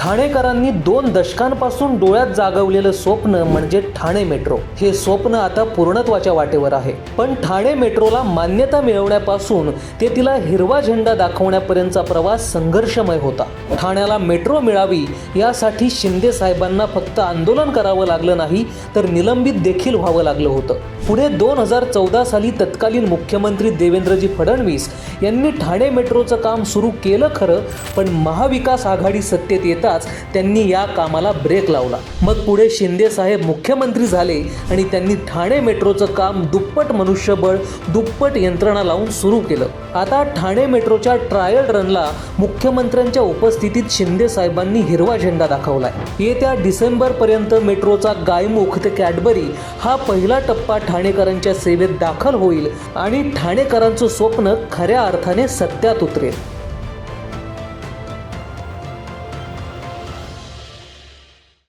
ठाणेकरांनी दोन दशकांपासून डोळ्यात जागवलेलं स्वप्न म्हणजे ठाणे मेट्रो. हे स्वप्न आता पूर्णत्वाच्या वाटेवर आहे. पण ठाणे मेट्रोला मान्यता मिळवण्यापासून ते तिला हिरवा झेंडा दाखवण्यापर्यंतचा प्रवास संघर्षमय होता. ठाण्याला मेट्रो मिळावी यासाठी शिंदे साहेबांना फक्त आंदोलन करावं लागलं नाही तर निलंबित देखील व्हावं लागलं होतं. पुढे दोन हजार चौदा साली तत्कालीन मुख्यमंत्री देवेंद्रजी फडणवीस यांनी ठाणे मेट्रोचं काम सुरू केलं खरं पण महाविकास आघाडी सत्तेत असताच त्यांनी या कामाला ब्रेक लावला. मग पुढे शिंदे साहेब मुख्यमंत्री झाले आणि त्यांनी ठाणे मेट्रोचं काम दुप्पट मनुष्यबळ दुप्पट यंत्रणा लावून सुरू केलं. आता ठाणे मेट्रोच्या ट्रायल रनला मुख्यमंत्र्यांच्या उपस्थितीत शिंदे साहेबांनी हिरवा झेंडा दाखवलाय. येत्या डिसेंबर पर्यंत मेट्रोचा गायमुख ते कॅडबरी हा पहिला टप्पा ठाणेकरांच्या सेवेत दाखल होईल आणि ठाणेकरांचं स्वप्न खऱ्या अर्थाने सत्यात उतरेल.